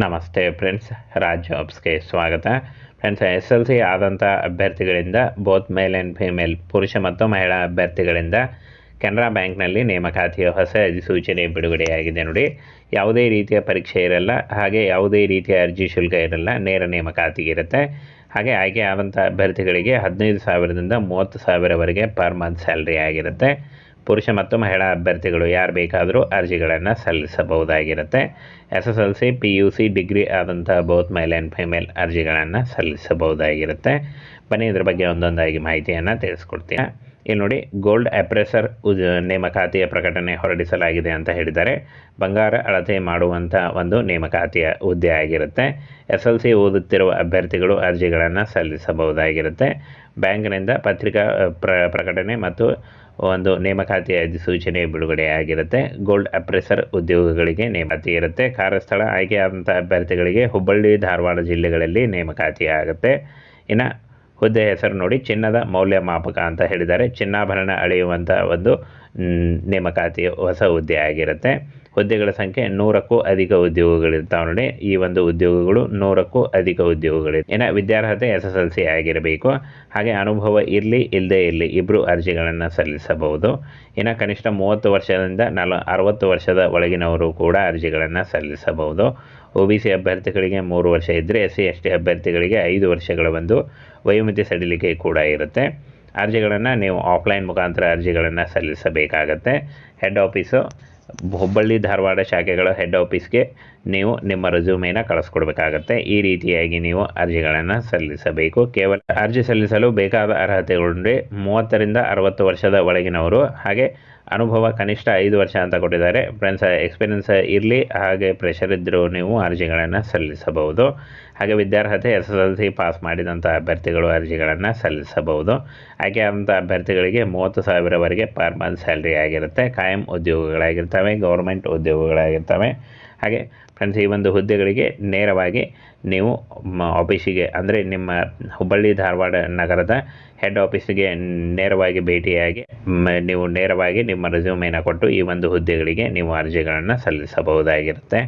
ನಮಸ್ತೆ ಫ್ರೆಂಡ್ಸ್, ರಾಜ್ ಜಾಬ್ಸ್ಗೆ ಸ್ವಾಗತ. Friends, S L C ಆದಂಥ ಅಭ್ಯರ್ಥಿಗಳಿಂದ, ಬೋತ್ ಮೇಲ್ ಆ್ಯಂಡ್ ಫಿಮೇಲ್ ಪುರುಷ ಮತ್ತು ಮಹಿಳಾ ಅಭ್ಯರ್ಥಿಗಳಿಂದ ಕೆನರಾ ಬ್ಯಾಂಕ್ನಲ್ಲಿ ನೇಮಕಾತಿಯ ಹೊಸ ಅಧಿಸೂಚನೆ ಬಿಡುಗಡೆಯಾಗಿದೆ ನೋಡಿ. ಯಾವುದೇ ರೀತಿಯ ಪರೀಕ್ಷೆ ಇರಲ್ಲ, ಹಾಗೆ ಯಾವುದೇ ರೀತಿಯ ಅರ್ಜಿ ಶುಲ್ಕ ಇರಲ್ಲ, ನೇರ ನೇಮಕಾತಿ ಇರುತ್ತೆ. ಹಾಗೆ ಆಯ್ಕೆ ಆದಂಥ ಅಭ್ಯರ್ಥಿಗಳಿಗೆ ಹದಿನೈದು ಸಾವಿರದಿಂದ ಮೂವತ್ತು ಸಾವಿರವರೆಗೆ ಪರ್ ಮಂತ್ ಸ್ಯಾಲ್ರಿ ಆಗಿರುತ್ತೆ. ಪುರುಷ ಮತ್ತು ಮಹಿಳಾ ಅಭ್ಯರ್ಥಿಗಳು ಯಾರು ಬೇಕಾದರೂ ಅರ್ಜಿಗಳನ್ನು ಸಲ್ಲಿಸಬಹುದಾಗಿರುತ್ತೆ. S S L C, P U C, degree ಆದಂತಹ ಬೋತ್ ಮೇಲ್ ಆ್ಯಂಡ್ ಫಿಮೇಲ್ ಅರ್ಜಿಗಳನ್ನು ಸಲ್ಲಿಸಬಹುದಾಗಿರುತ್ತೆ. ಬನ್ನಿ ಇದ್ರ ಬಗ್ಗೆ ಒಂದೊಂದಾಗಿ ಮಾಹಿತಿಯನ್ನು ತಿಳಿಸ್ಕೊಡ್ತೀನಿ ಇಲ್ಲಿ ನೋಡಿ ಗೋಲ್ಡ್ ಅಪ್ರೆಸರ್ ನೇಮಕಾತಿಯ ಪ್ರಕಟಣೆ ಹೊರಡಿಸಲಾಗಿದೆ ಅಂತ ಹೇಳಿದ್ದಾರೆ. ಬಂಗಾರ ಅಳತೆ ಮಾಡುವಂಥ ಒಂದು ನೇಮಕಾತಿಯ ಹುದ್ದೆ ಆಗಿರುತ್ತೆ. ಎಸ್ ಎಲ್ ಸಿ ಓದುತ್ತಿರುವ ಅಭ್ಯರ್ಥಿಗಳು ಅರ್ಜಿಗಳನ್ನು ಸಲ್ಲಿಸಬಹುದಾಗಿರುತ್ತೆ. ಬ್ಯಾಂಕ್ನಿಂದ ಪತ್ರಿಕಾ ಪ್ರ, ಪ್ರಕಟಣೆ ಮತ್ತು ಒಂದು ನೇಮಕಾತಿಯ ಅಧಿಸೂಚನೆ ಬಿಡುಗಡೆಯಾಗಿರುತ್ತೆ ಗೋಲ್ಡ್ ಅಪ್ರೆಸರ್ ಉದ್ಯೋಗಗಳಿಗೆ ನೇಮಕಾತಿ ಇರುತ್ತೆ. ಕಾರ್ಯಸ್ಥಳ ಆಯ್ಕೆಯಾದಂಥ ಅಭ್ಯರ್ಥಿಗಳಿಗೆ ಹುಬ್ಬಳ್ಳಿ, ಧಾರವಾಡ ಜಿಲ್ಲೆಗಳಲ್ಲಿ ನೇಮಕಾತಿ ಆಗುತ್ತೆ. ಇನ್ನು ಹುದ್ದೆ ಹೆಸರು ನೋಡಿ ಚಿನ್ನದ ಮೌಲ್ಯಮಾಪಕ ಅಂತ ಹೇಳಿದ್ದಾರೆ. ಚಿನ್ನಾಭರಣ ಅಳೆಯುವಂಥ ಒಂದು ನೇಮಕಾತಿ ಹೊಸ ಹುದ್ದೆ ಆಗಿರುತ್ತೆ. ಹುದ್ದೆಗಳ ಸಂಖ್ಯೆ ನೂರಕ್ಕೂ ಅಧಿಕ ಉದ್ಯೋಗಗಳಿರ್ತಾವೆ ನೋಡಿ, ಈ ಒಂದು ಉದ್ಯೋಗಗಳು ನೂರಕ್ಕೂ ಅಧಿಕ ಉದ್ಯೋಗಗಳಿವೆ ಏನ, ವಿದ್ಯಾರ್ಹತೆ ಎಸ್ ಎಸ್ ಎಲ್ ಸಿ ಆಗಿರಬೇಕು. ಹಾಗೆ ಅನುಭವ ಇರಲಿ ಇಲ್ಲದೇ ಇರಲಿ ಇಬ್ಬರು ಅರ್ಜಿಗಳನ್ನು ಸಲ್ಲಿಸಬಹುದು. ಇನ್ನು ಕನಿಷ್ಠ ಮೂವತ್ತು ವರ್ಷದಿಂದ ನಲ, ಅರವತ್ತು ವರ್ಷದ ಒಳಗಿನವರು ಕೂಡ ಅರ್ಜಿಗಳನ್ನು ಸಲ್ಲಿಸಬಹುದು. ಒ ಬಿ ಸಿ ಅಭ್ಯರ್ಥಿಗಳಿಗೆ ಮೂರು ವರ್ಷ ಇದ್ದರೆ ಎಸ್ ಸಿ ಎಸ್ ಟಿ ಅಭ್ಯರ್ಥಿಗಳಿಗೆ ಐದು ವರ್ಷಗಳ ಒಂದು ವಯೋಮಿತಿ ಸಡಿಲಿಕೆ ಕೂಡ ಇರುತ್ತೆ. ಅರ್ಜಿಗಳನ್ನು ನೀವು ಆಫ್ಲೈನ್ ಮುಖಾಂತರ ಅರ್ಜಿಗಳನ್ನು ಸಲ್ಲಿಸಬೇಕಾಗತ್ತೆ. ಹೆಡ್ ಆಫೀಸು ಹುಬ್ಬಳ್ಳಿ ಧಾರವಾಡ ಶಾಖೆಗಳ ಹೆಡ್ ಆಫೀಸ್ಗೆ ನೀವು ನಿಮ್ಮ ರೆಸ್ಯೂಮೇನ ಕಳಿಸ್ಕೊಡ್ಬೇಕಾಗತ್ತೆ. ಈ ರೀತಿಯಾಗಿ ನೀವು ಅರ್ಜಿಗಳನ್ನು ಸಲ್ಲಿಸಬೇಕು. ಕೇವಲ ಅರ್ಜಿ ಸಲ್ಲಿಸಲು ಬೇಕಾದ ಅರ್ಹತೆಗಳು ಮೂವತ್ತರಿಂದ ಅರವತ್ತು ವರ್ಷದ ಒಳಗಿನವರು ಹಾಗೆ ಅನುಭವ ಕನಿಷ್ಠ ಐದು ವರ್ಷ ಅಂತ ಕೊಟ್ಟಿದ್ದಾರೆ. ಫ್ರೆಂಡ್ಸ್ ಎಕ್ಸ್ಪೀರಿಯನ್ಸ್ ಇರಲಿ, ಹಾಗೆ ಪ್ರೆಷರ್ ಇದ್ದರೂ ನೀವು ಅರ್ಜಿಗಳನ್ನು ಸಲ್ಲಿಸಬಹುದು. ಹಾಗೆ ವಿದ್ಯಾರ್ಹತೆ S S L C pass ಮಾಡಿದಂಥ ಅಭ್ಯರ್ಥಿಗಳು ಅರ್ಜಿಗಳನ್ನು ಸಲ್ಲಿಸಬಹುದು. ಆಯ್ಕೆಯಾದಂಥ ಅಭ್ಯರ್ಥಿಗಳಿಗೆ ಮೂವತ್ತು ಸಾವಿರವರೆಗೆ ಪರ್ ಮಂತ್ ಸ್ಯಾಲ್ರಿ ಆಗಿರುತ್ತೆ. ಕಾಯಂ ಉದ್ಯೋಗಗಳಾಗಿರ್ತವೆ ಗೌರ್ಮೆಂಟ್ ಉದ್ಯೋಗಗಳಾಗಿರ್ತವೆ. ಹಾಗೆ ಫ್ರೆಂಡ್ಸ್ ಈ ಒಂದು ಹುದ್ದೆಗಳಿಗೆ ನೇರವಾಗಿ ನೀವು ಆಫೀಸಿಗೆ ಅಂದರೆ ನಿಮ್ಮ ಹುಬ್ಬಳ್ಳಿ ಧಾರವಾಡ ನಗರದ ಹೆಡ್ ಆಫೀಸಿಗೆ ನೇರವಾಗಿ ಭೇಟಿಯಾಗಿ ನೀವು ನೇರವಾಗಿ ನಿಮ್ಮ ರೆಸ್ಯೂಮೇನ ಕೊಟ್ಟು ಈ ಒಂದು ಹುದ್ದೆಗಳಿಗೆ ನೀವು ಅರ್ಜಿಗಳನ್ನು ಸಲ್ಲಿಸಬಹುದಾಗಿರುತ್ತೆ.